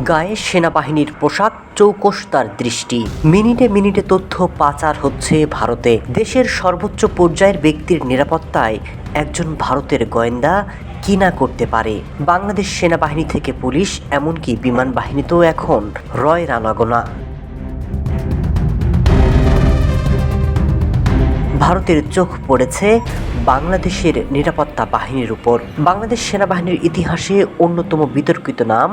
গায়ে সেনাবাহিনীর পোশাক চৌকস তার দৃষ্টি। মিনিটে মিনিটে তথ্য পাচার হচ্ছে ভারতে। দেশের সর্বোচ্চ পর্যায়ের ব্যক্তির নিরাপত্তায় একজন ভারতের গোয়েন্দা কি না করতে পারে? বাংলাদেশ সেনাবাহিনী থেকে পুলিশ, এমনকি বিমান বাহিনীতেও এখন রয় রানাগোনা। ভারতের চোখ পড়েছে বাংলাদেশের নিরাপত্তা বাহিনীর উপর। বাংলাদেশ সেনাবাহিনীর ইতিহাসে অন্যতম বিতর্কিত নাম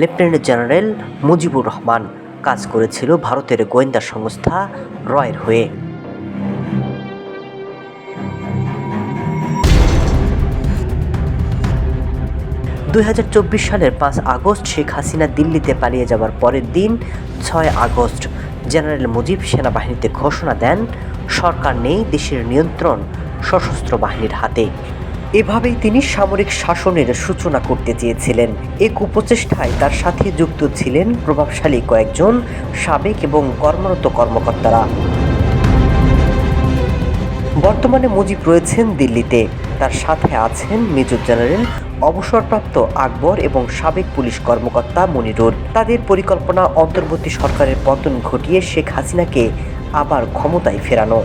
লেফটেন্যান্ট জেনারেল মুজিবুর রহমান। কাজ করেছিল ভারতের গোয়েন্দা সংস্থা রয়ের হয়ে। দুই হাজার চব্বিশ সালের পাঁচ আগস্ট শেখ হাসিনা দিল্লিতে পালিয়ে যাওয়ার পরের দিন, ছয় আগস্ট জেনারেল মুজিব সেনাবাহিনীতে ঘোষণা দেন, সরকার নেই দেশের নিয়ন্ত্রণ সশস্ত্র বাহিনীর হাতে। এভাবেই তিনি সামরিক শাসনের সূচনা করতে চেয়েছিলেন। এক উপচেষ্টায় তার সাথে যুক্ত ছিলেন প্রভাবশালী কয়েকজন সাবেক এবং কর্মরত কর্মকর্তারা। বর্তমানে মুজিব রয়েছেন দিল্লিতে। তার সাথে আছেন মেজর জেনারেল অবসরপ্রাপ্ত আকবর এবং সাবেক পুলিশ কর্মকর্তা মনিরুল। তাদের পরিকল্পনা অন্তর্বর্তী সরকারের পতন ঘটিয়ে শেখ হাসিনাকে আবার ক্ষমতায় ফেরানো।